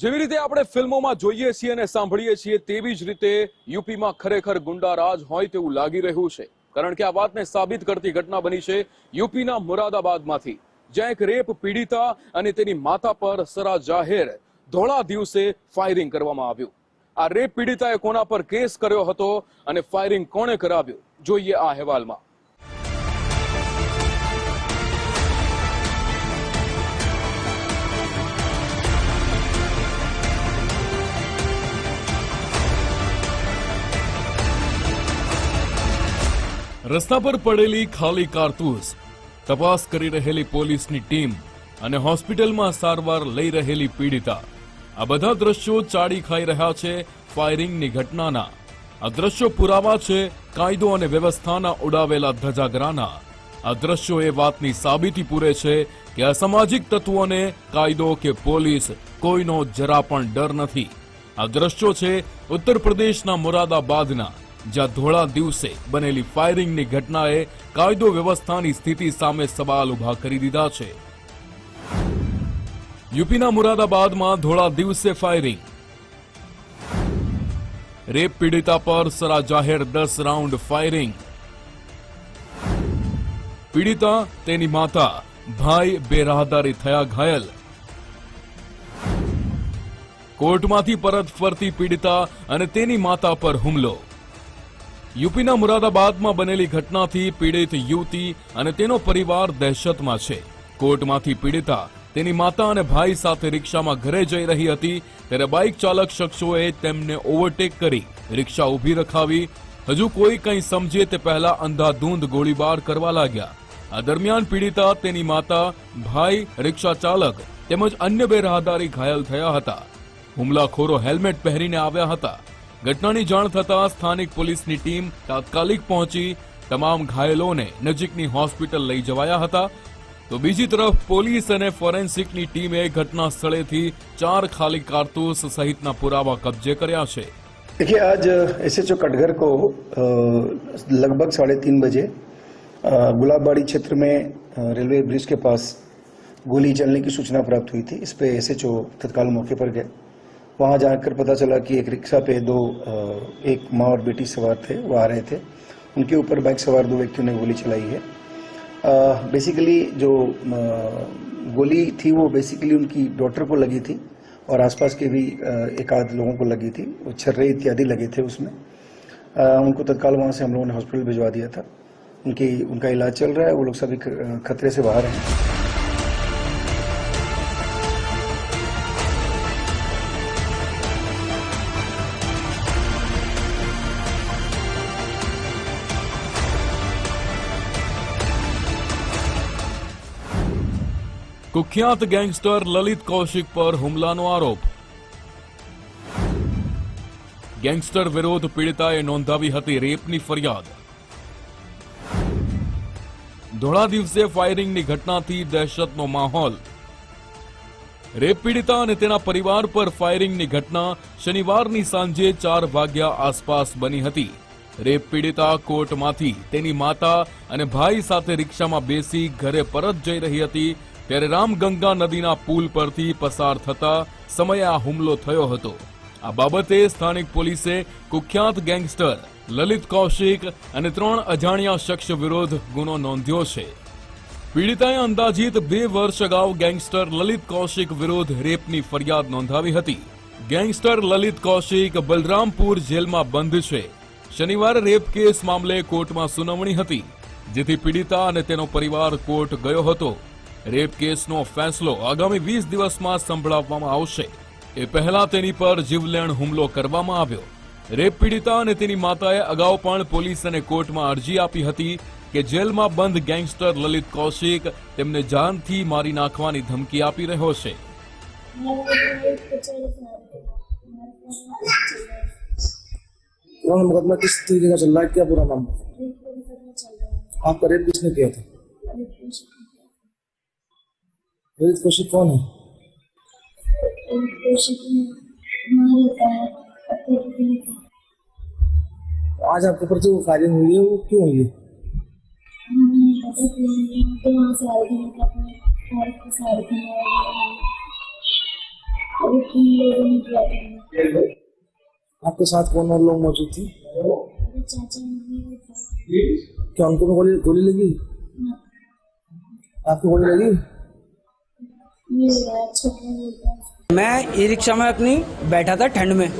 જેવી રીતે આપણે ફિલ્મોમાં જોઈએ છીએ અને સાંભળીએ છીએ, તેવી જ રીતે યુપીમાં ખરેખર ગુંડારાજ હોય તેવું લાગી રહ્યું છે. કારણ કે આ વાતને સાબિત કરતી ઘટના બની છે યુપીના મુરાદાબાદમાંથી. જ્યાં એક રેપ પીડિતા અને તેની માતા પર સરા જાહેર ધોળા દિવસે ફાયરિંગ કરવામાં આવ્યું. આ રેપ પીડિતાએ કોના પર કેસ કર્યો હતો અને ફાયરિંગ કોણે કરાવ્યું? જોઈએ આ અહેવાલમાં. રસ્તા પર પડેલી ખાલી કારતૂસ. તપાસ કરી રહેલી પોલીસની ટીમ અને હોસ્પિટલમાં સારવાર લઈ રહેલી પીડિતા. આ બધા દ્રશ્યો ચાડી ખાઈ રહ્યા છે ફાયરિંગની ઘટનાના. આ દ્રશ્યો પુરાવા છે કાયદો અને વ્યવસ્થાના ઉડાવેલા ધજાગરાના. આ દ્રશ્યો એ વાતની સાબિતી પૂરે છે કે અસામાજિક તત્વોને કાયદો કે પોલીસ કોઈનો જરા પણ ડર નથી. આ દ્રશ્યો છે ઉત્તર પ્રદેશના મુરાદાબાદના. જ્યાં ધોળા દિવસે બનેલી ફાયરિંગની ઘટનાએ કાયદો વ્યવસ્થાની સ્થિતિ સામે સવાલ ઊભા કરી દીધા છે. યુપીના મુરાદાબાદમાં ધોળા દિવસે ફાયરિંગ. રેપ પીડિતા પર સરા જાહેર દસ રાઉન્ડ ફાયરિંગ. પીડિતા, તેની માતા, ભાઈ બે રાહદારી થયા ઘાયલ. કોર્ટમાંથી પરત ફરતી પીડિતા અને તેની માતા પર હુમલો. યુપીના મુરાદાબાદમાં બનેલી ઘટનાથી પીડિત યુવતી અને તેનો પરિવાર દહેશતમાં છે. કોર્ટમાંથી પીડિતા તેની માતા અને ભાઈ સાથે રિક્ષામાં ઘરે જઈ રહી હતી, ત્યારે બાઇક ચાલક શખ્સોએ તેમને ઓવરટેક કરી રિક્ષા ઊભી રખાવી. હજુ કોઈ કંઈ સમજે તે પહેલા અંધાધૂંધ ગોળીબાર કરવા લાગ્યા. આ દરમિયાન પીડિતા, તેની માતા, ભાઈ, રિક્ષા ચાલક તેમજ અન્ય બે રાહદારી ઘાયલ થયા હતા. હુમલાખોરો હેલ્મેટ પહેરીને આવ્યા હતા. ઘટનાની જાણ થતાં સ્થાનિક પોલીસની ટીમ તાત્કાલિક પહોંચી તમામ ઘાયલોને નજીકની હોસ્પિટલ લઈ જવાયા હતા તો બીજી તરફ પોલીસ અને ફોરેન્સિકની ટીમે ઘટના સ્થળેથી ચાર ખાલી કારતૂસ સહિતના પુરાવા કબજે કર્યા છે देखिए आज एस एच ओ कटघर को अ, लगभग साढ़े तीन बजे अ, गुलाबबाड़ी क्षेत्र में अ, रेलवे ब्रिज के पास गोली चलने की सूचना प्राप्त हुई थी इस पे एस एच ओ तत्काल मौके पर गए वहाँ जाकर पता चला कि एक रिक्शा पे दो एक माँ और बेटी सवार थे, वो आ रहे थे। उनके ऊपर बाइक सवार दो व्यक्तियों ने गोली चलाई है। बेसिकली जो गोली थी वो बेसिकली उनकी डॉटर को लगी थी और आसपास के भी एक आध लोगों को लगी थी। वो छर्रे इत्यादि लगे थे उसमें। उनको तत्काल वहाँ से हम लोगों ने हॉस्पिटल भिजवा दिया था। उनकी, उनका इलाज चल रहा है। वो लोग सभी खतरे से बाहर हैं। કુખ્યાત ગેંગસ્ટર લલિત કૌશિક પર હુમલાનો આરોપ. ગેંગસ્ટર વિરોધ પીડિતાએ નોંધાવી હતી રેપની ફરિયાદ. ધોળા દિવસે ફાયરિંગની ઘટનાથી દહેશતનો માહોલ. રેપ પીડિતા અને તેના પરિવાર પર ફાયરિંગની ઘટના શનિવારની સાંજે ચાર વાગ્યા આસપાસ બની હતી. રેપ પીડિતા કોર્ટમાંથી તેની માતા અને ભાઈ સાથે રિક્ષામાં બેસી ઘરે પરત જઈ રહી હતી ત્યારે રામગંગા નદીના પુલ પરથી પસાર થતા સમયે આ હુમલો થયો હતો. આ બાબતે સ્થાનિક પોલીસે કુખ્યાત ગેંગસ્ટર લલિત કૌશિક અને ત્રણ અજાણ્યા શખ્સ વિરોધ ગુનો નોંધ્યો છે. પીડિતાએ અંદાજિત બે વર્ષ અગાઉ ગેંગસ્ટર લલિત કૌશિક વિરોધ રેપની ફરિયાદ નોંધાવી હતી. ગેંગસ્ટર લલિત કૌશિક બલરામપુર જેલમાં બંધ છે. શનિવારે રેપ કેસ મામલે કોર્ટમાં સુનાવણી હતી, જેથી પીડિતા અને તેનો પરિવાર કોર્ટ ગયો હતો. રેપ કેસનો ફેંસલો આગામી વીસ દિવસમાં સંભળાવવામાં આવશે એ પહેલા તેની પર જીવલેણ હુમલો કરવામાં આવ્યો રેપ પીડિતા અને તેની માતાએ અગાઉ પણ પોલીસ અને કોર્ટમાં અરજી આપી હતી કે જેલમાં બંધ ગેંગસ્ટર લલિત કૌશિક તેમને જાનથી મારી નાખવાની ધમકી આપી રહ્યો છે पुराना मुकदमा किस तरीके का चल रहा है क्या पूरा मामला आपका रेप किसने किया था रोहित कौशिक कौन है? तो आज आपके ऊपर जो फायरिंग हुई है वो क्यों हुई आपके साथ कौन और लोग मौजूद थे? क्या उनको गोली गोली लगी? आपको गोली लगी? मैं ई रिक्शा में अपनी बैठा था ठंड में।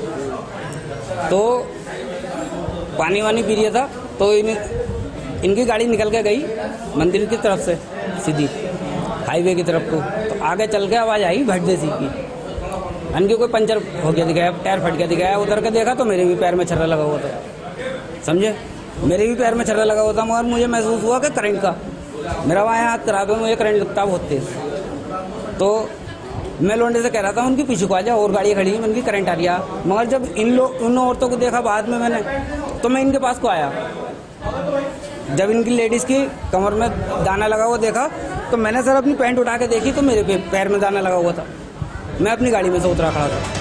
तो पानी वानी पी रहा था तो इन, इनकी गाड़ी निकल के गई मंदिर की तरफ़ से, सीधी हाईवे की तरफ़ को। तो आगे चल के आवाज़ आई भट देसी की। इनके कोई पंचर हो गया दिखाया, टायर फट गया दिखाया, उधर के देखा तो मेरे भी पैर में छर्रा लगा हुआ था। समझे? मेरे भी पैर में छर्रा लगा हुआ था, मगर मुझे महसूस हुआ कि करंट का। मेरा वहाँ हाथ करा दो मुझे करंट लगता बहुत तेज़ तो मैं लोंडे से कह रहा था, उनकी पीछे को आ जा और गाड़ियाँ खड़ी है उनकी करंट आ रही मगर जब इन लोग उन औरतों को देखा बाद में मैंने तो मैं इनके पास को आया। जब इनकी लेडीज़ की कमर में दाना लगा हुआ देखा तो मैंने सर अपनी पैंट उठा के देखी तो मेरे पैर में दाना लगा हुआ था। मैं अपनी गाड़ी में से उतरा खड़ा था।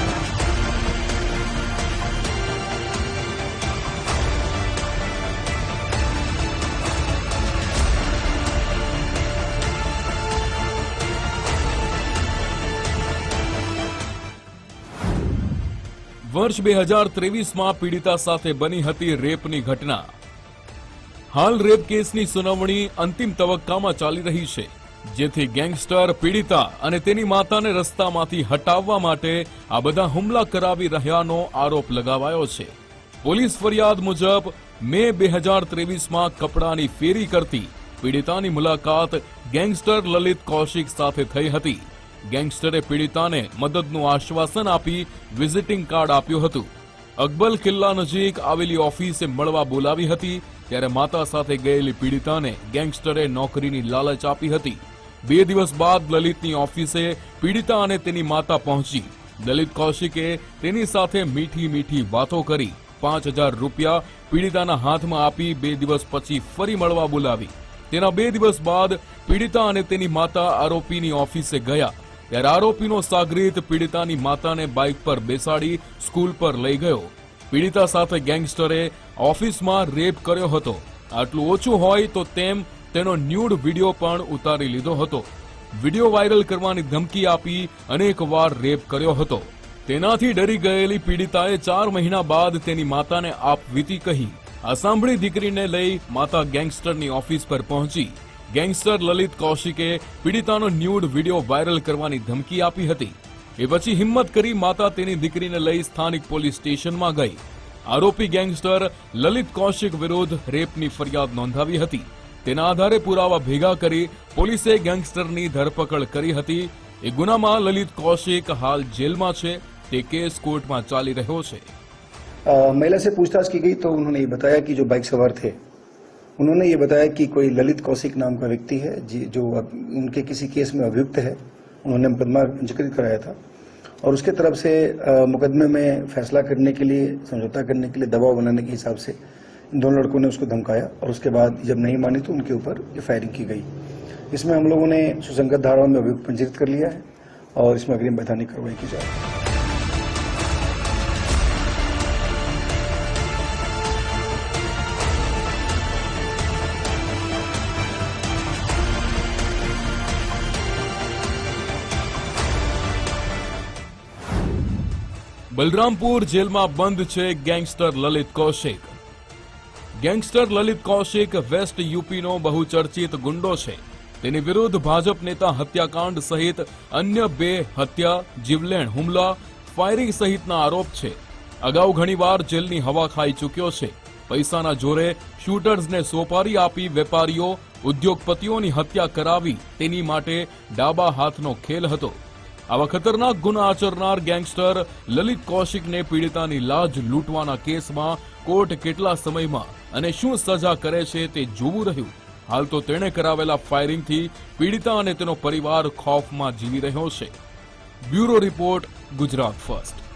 વર્ષ બે હજાર ત્રેવીસમાં પીડિતા સાથે બની હતી રેપની ઘટના. હાલ રેપ કેસની સુનાવણી અંતિમ તબક્કામાં ચાલી રહી છે, જેથી ગેંગસ્ટર પીડિતા અને તેની માતાને રસ્તામાંથી હટાવવા માટે આ બધા હુમલા કરાવી રહ્યાનો આરોપ લગાવાયો છે. પોલીસ ફરિયાદ મુજબ મે બે હજાર ત્રેવીસમાં કપડાની ફેરી કરતી પીડિતાની મુલાકાત ગેંગસ્ટર લલિત કૌશિક સાથે થઈ હતી. ગેંગસ્ટરે પીડિતાને મદદનું આશ્વાસન આપી વિઝિટિંગ કાર્ડ આપ્યું હતું. અકબલ કિલ્લા નજીક આવેલી ઓફિસે મળવા બોલાવી હતી, ત્યારે માતા સાથે ગયેલી પીડિતાને ગેંગસ્ટરે નોકરીની લાલચ આપી હતી. બે દિવસ બાદ લલિતની ઓફિસે પીડિતા અને તેની માતા પહોંચી. લલિત કૌશિકે તેની સાથે મીઠી મીઠી વાતો કરી, પાંચ હજાર રૂપિયા પીડિતાના હાથમાં આપી બે દિવસ પછી ફરી મળવા બોલાવી. તેના બે દિવસ બાદ પીડિતા અને તેની માતા આરોપીની ઓફિસે ગયા. ત્યારે આરોપીનો સાગરીત પીડિતાની માતાને બાઇક પર બેસાડી સ્કૂલ પર લઈ ગયો. પીડિતા સાથે ગેંગસ્ટરે ઓફિસમાં રેપ કર્યો હતો. આટલું ઓછું હોય તો તેમ તેનો ન્યૂડ વીડિયો પણ ઉતારી લીધો હતો. વીડિયો વાયરલ કરવાની ધમકી આપી અનેક વાર રેપ કર્યો હતો. તેનાથી ડરી ગયેલી પીડિતાએ ચાર મહિના બાદ તેની માતાને આપવીતી કહી. આ સાંભળી દીકરીને લઈ માતા ગેંગસ્ટરની ઓફિસ પર પહોંચી. ગેંગસ્ટર લલિત કૌશિકે પીડિતાનો ન્યૂડ વિડીયો વાયરલ કરવાની ધમકી આપી હતી એ પછી હિંમત કરી માતા તેની દીકરીને લઈ સ્થાનિક પોલીસ સ્ટેશનમાં ગઈ આરોપી ગેંગસ્ટર લલિત કૌશિક વિરુદ્ધ રેપની ફરિયાદ નોંધાવી હતી તેના આધારે પુરાવા ભેગા કરી પોલીસે ગેંગસ્ટરની ધરપકડ કરી હતી એ ગુનામાં લલિત કૌશિક હાલ જેલમાં છે તે કેસ કોર્ટમાં ચાલી રહ્યો છે अ, महिला से पूछताछ की गई तो उन्होंने ये बताया कि जो बाइक सवार थे उन्होंने ये बताया कि कोई ललित कौशिक नाम का व्यक्ति है, जी अब उनके किसी केस में अभियुक्त है। उन्होंने मुकदमा पंजीकृत कराया था। और उसके तरफ़ से मुकदमे में फैसला करने के लिए, समझौता करने के लिए, दबाव बनाने के हिसाब से इन दोनों लड़कों ने उसको धमकाया। और उसके बाद जब नहीं मानी तो उनके ऊपर ये फायरिंग की गई। इसमें हम लोगों ने सुसंगत धाराओं में अभियुक्त पंजीकृत कर लिया है और इसमें अग्रिम वैधानिक कार्रवाई की जाएगी બલરામપુર જેલમાં બંધ છે gangster Lalit Kaushik. Gangster Lalit Kaushik west યુપીનો બહુચર્ચિત ગુંડો છે. તેની વિરુદ્ધ ભાજપ નેતા હત્યાકાંડ સહિત અન્ય બે હત્યા, જીવલેણ હુમલા, ફાયરિંગ સહિતના આરોપ છે. અગાઉ ઘણીવાર જેલની હવા ખાઈ ચૂક્યો છે. પૈસાના જોરે શૂટર્સને સોપારી આપી વેપારીઓ, ઉદ્યોગપતિઓની હત્યા કરાવી તેની માટે ડાબા હાથનો ખેલ હતો. આવા ખતરનાક ગુના આચરનાર ગેંગસ્ટર લલિત કૌશિકને પીડિતાની લાજ લૂંટવાના કેસમાં કોર્ટ કેટલા સમયમાં અને શું સજા કરે છે તે જોવું રહ્યું. હાલ તો તેણે કરાવેલા ફાયરિંગથી પીડિતા અને તેનો પરિવાર ખોફમાં જીવી રહ્યો છે. Bureau report Gujarat first.